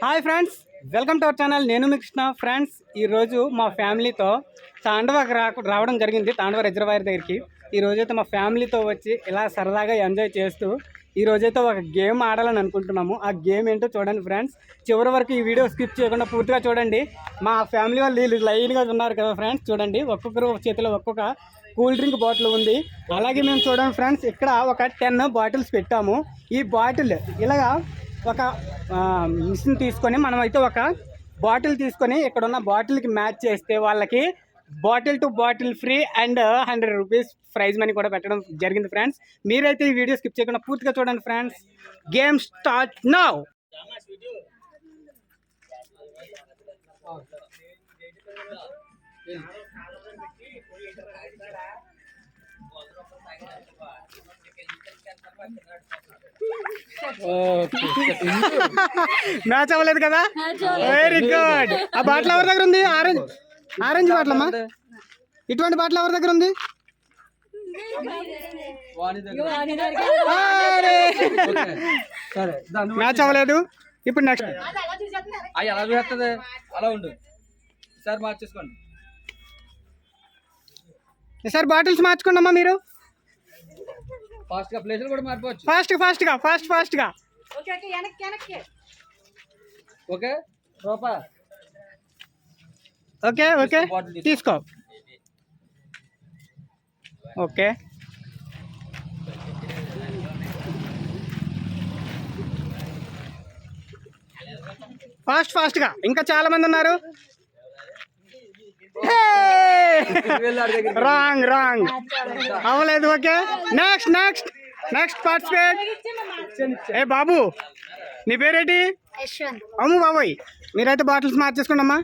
Hi friends welcome to our channel. నేను మీ Krishna. Friends ఈరోజు మా ఫ్యామిలీతో తాండవకి రా రావడం జరిగింది తాండవ రిజర్వాయర్ దగ్గరికి. ఈ రోజైతే మా ఫ్యామిలీతో వచ్చి ఇలా సరదాగా ఎంజాయ్ చేస్తూ ఈ రోజైతే ఒక గేమ్ ఆడాలని అనుకుంటున్నాము. ఆ గేమ్ ఏంటో చూడండి ఫ్రెండ్స్. చివరి వరకు ఈ వీడియో స్కిప్ చేయకుండా పూర్తిగా చూడండి. మా ఫ్యామిలీ వాళ్ళు వీళ్ళు లైన్గా ఉన్నారు కదా ఫ్రెండ్స్ చూడండి. ఒక్కొక్కరు చేతిలో ఒక్కొక్క కూల్ డ్రింక్ బాటిల్ ఉంది. అలాగే మేము చూడండి ఫ్రెండ్స్ ఇక్కడ ఒక టెన్ బాటిల్స్ పెట్టాము. ఈ బాటిల్ ఇలాగా ఒక మిషన్ తీసుకొని మనమైతే ఒక బాటిల్ తీసుకొని ఇక్కడ ఉన్న బాటిల్కి మ్యాచ్ చేస్తే వాళ్ళకి bottle to bottle free and hundred rupees prize money కూడా పెట్టడం జరిగింది ఫ్రెండ్స్. మీరైతే ఈ వీడియో స్కిప్ చేయకుండా పూర్తిగా చూడండి friends. Game start now! Match అవ్వలేదు కదా? వెరీ గుడ్ ఆ బాటిల్ ఎవరి దగ్గర ఉంది? ఆరెంజ్. ఆరెంజ్ బాటిల్ అమ్మా. ఇటువంటి బాటిల్ ఎవరి దగ్గర ఉంది? మ్యాచ్ అవ్వలేదు. ఇప్పుడు నెక్స్ట్ అవి చేస్తుంది అలా ఉండు. సార్ మార్చేసుకోండి. సార్ బాటిల్స్ మార్చుకోండి అమ్మా మీరు. ఫాస్ట్గా ప్లేసులు కూడా మారిపోవచ్చు. ఫాస్ట్ ఫాస్ట్గా ఫాస్ట్ ఫాస్ట్గా. Okay Rupa. Okay okay bottle తీసుకో. ఓకే. ఫాస్ట్ ఫాస్ట్గా. ఇంకా చాలా మంది ఉన్నారు. Wrong wrong. అవ్వలేదు okay. Next next next participate ఏ బాబు నీ పేరేంటి? అమ్ము బాబోయ్. మీరైతే బాటిల్స్ మార్చేసుకోండి అమ్మా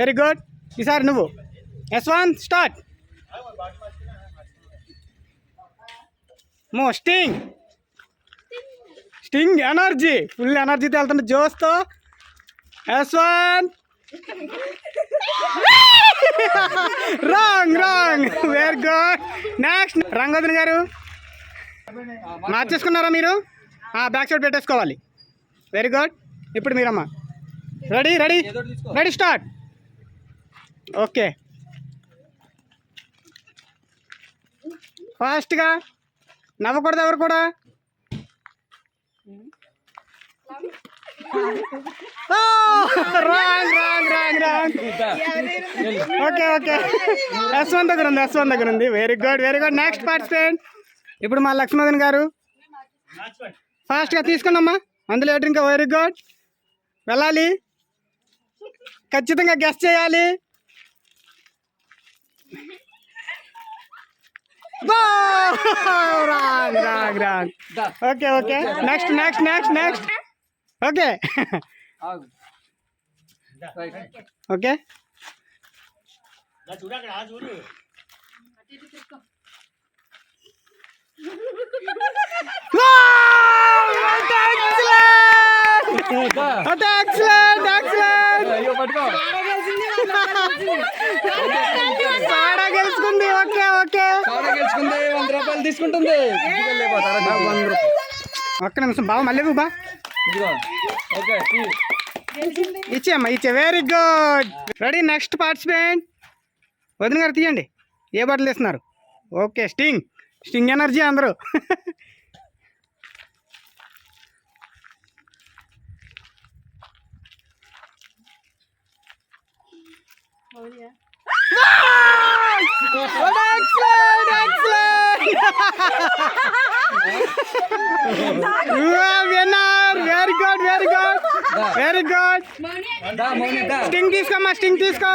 వెరీ గుడ్ ఈసారి నువ్వు. ఎస్ వన్ స్టార్ట్ మో స్టింగ్ స్టింగ్ ఎనర్జీ ఫుల్ ఎనర్జీతో వెళ్తున్న జోస్తో S one wrong wrong very good next రంగోదన్ గారు. మార్చేసుకున్నారా మీరు? బ్యాక్ సైడ్ పెట్టేసుకోవాలి. వెరీ గుడ్ ఇప్పుడు మీరమ్మా. Ready ready ready start okay ఫాస్ట్గా నవ్వకూడదు ఎవరు కూడా. Wrong wrong wrong wrong okay okay one దగ్గర ఉంది దగ్గర ఉంది. Very good very good next participant ఇప్పుడు మా లక్ష్మణన్ గారు. ఫాస్ట్గా తీసుకున్నామ్మా. అందులో ఇంకా? వెరీ గుడ్ వెళ్ళాలి. ఖచ్చితంగా గెస్ట్ చేయాలి. రాంగ్ రాంగ్ రాంగ్ దా. Okay okay next next next next okay. Okay. Excellent excellent అయ్యో పట్టుకో. సాడా గెలుచుకుంది. Okay okay. గెలుచుకుంది. వంద రూపాయలు తీసుకుంటుంది. ఒక్క నిమిషం బావ మళ్ళీ బా. ఇదిగో. ఓకే తీ. ఇచ్చేయమ్మా ఇచ్చే. Very good ready next participant వదిన గారు తీయండి. ఏ బాటిల్ తీస్తున్నారు ఓకే స్టింగ్ స్టింగ్ ఎనర్జీ అందరూ. Winner very good very good very good Sting తీసుకోమ్మా స్టింగ్ తీసుకో.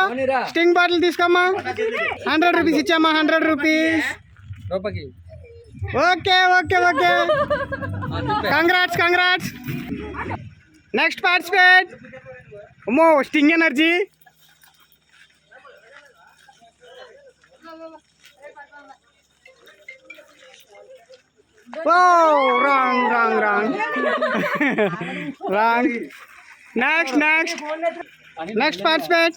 స్టింగ్ బాటిల్ తీసుకోమ్మా. Hundred rupees ఇచ్చామ్మా hundred rupees okay okay okay. Congrats congrats next participate అమ్మో Sting energy oh wrong wrong wrong wrong next next next participate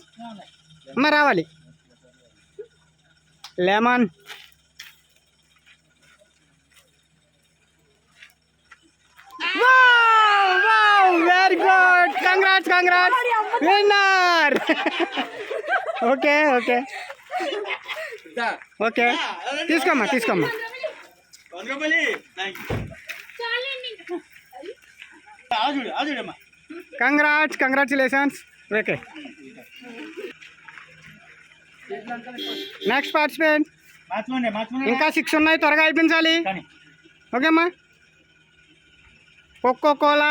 అమ్మ రావాలి. Lemon very good congrats congrats winner okay okay. Okay తీసుకోమ్మా తీసుకోమ్మా. Congrats congratulations. Okay. Next participate ఇంకా six ఉన్నాయి త్వరగా అయిపించాలి. Okay అమ్మా కోకో కోలా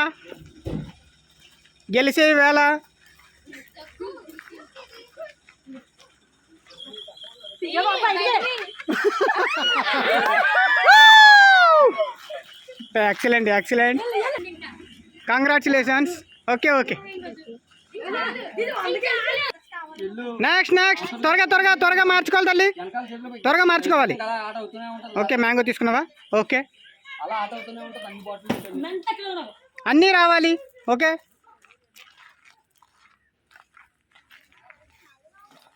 గెలిచే వేళ. Excellent excellent congratulations okay okay next next త్వరగా త్వరగా త్వరగా మార్చుకోవాలి తల్లి. త్వరగా మార్చుకోవాలి. ఓకే మ్యాంగో తీసుకున్నావా? ఓకే అలా ఆట అవుతూనే ఉంటుంది అన్ని బాటిల్ అన్నీ రావాలి. Okay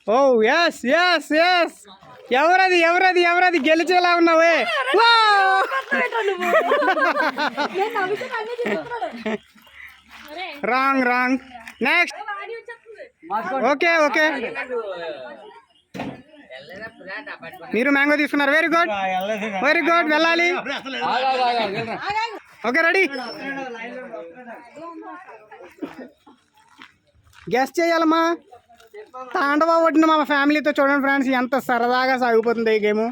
oh yes yes yes ఎవరది ఎవరది ఎవరది? గెలిచేలా ఉన్నావే? Wrong wrong next okay okay మీరు మ్యాంగో తీసుకున్నారు. వెరీ గుడ్ వెరీ గుడ్ వెళ్ళాలి. ఓకే రెడీ గెస్ట్ చేయాలమ్మా. తాండవ ఒడ్డున మా ఫ్యామిలీతో చూడండి ఫ్రెండ్స్ ఎంత సరదాగా సాగిపోతుంది ఈ గేమ్.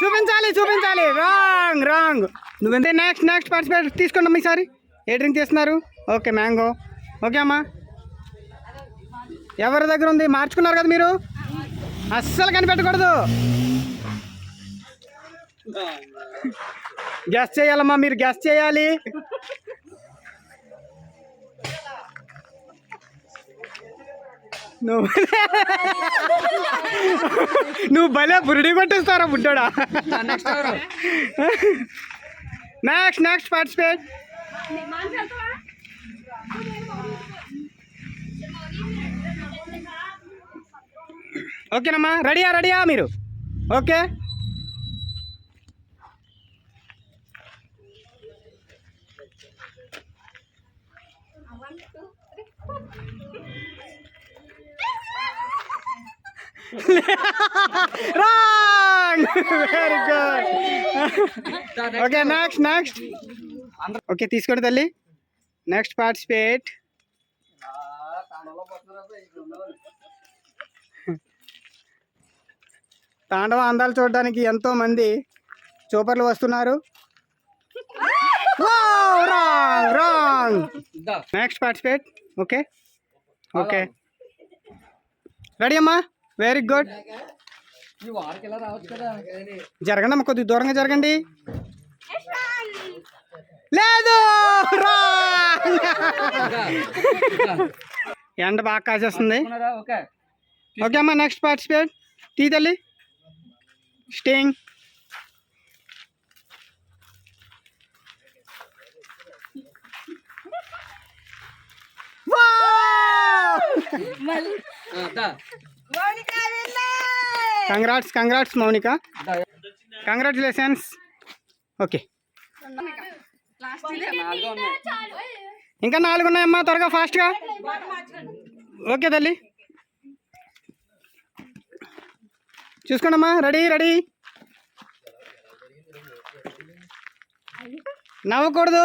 చూపించాలి చూపించాలి. Wrong wrong. నువ్వెంతే next next participate తీసుకోండి అమ్మా ఈసారి. ఏ డ్రింక్ తీస్తున్నారు ఓకే మ్యాంగో. ఓకే అమ్మా. ఎవరి దగ్గర ఉంది? మార్చుకున్నారు కదా మీరు? అస్సలు కనిపెట్టకూడదు. గెస్ట్ చేయాలమ్మా మీరు గెస్ట్ చేయాలి. నువ్వు నువ్వు భలే బురిడి కొట్టేస్తారా బుడ్డోడా. నెక్స్ట్ నెక్స్ట్ నెక్స్ట్ పార్టిసిపేట్ ఓకేనమ్మా రెడీయా రెడీయా మీరు? Okay wrong very good okay next next okay తీసుకోండి తల్లి. నెక్స్ట్ పార్టిసిపేట్ తాండవ అందాలు చూడడానికి ఎంతో మంది చూపర్లు వస్తున్నారు. Wrong next participate okay okay ready అమ్మా? వెరీ గుడ్ ఈ వారికి ఎలా రావచ్చు కదా జరగండి అమ్మ కొద్దిగా దూరంగా జరగండి. లేదు. ఎండ బాగా కాసేస్తుంది? ఓకే ఓకే అమ్మా నెక్స్ట్ పార్టిసిపేట్ టీ తల్లి. ఆ, దా. Congrats congrats Mounika congratulations okay ఇంకా నాలుగు ఉన్నాయమ్మా త్వరగా ఫాస్ట్గా. ఓకే తల్లి. చూసుకోండమ్మా రెడీ రెడీ. నవ్వకూడదు.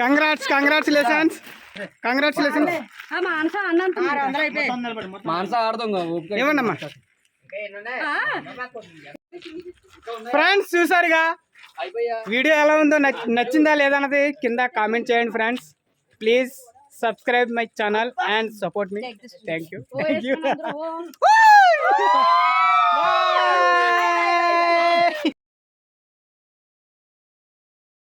కంగ్రాట్స్ కంగ్రాచులేషన్స్ కంగ్రాచులేషన్స్ మానస ఆడదాం ఫ్రెండ్స్ చూసారుగా వీడియో ఎలా ఉందో నచ్- నచ్చిందా లేదా అన్నది కింద కామెంట్ చేయండి friends please subscribe my channel and support me. Thank you. Thank you. Thank you. Bye.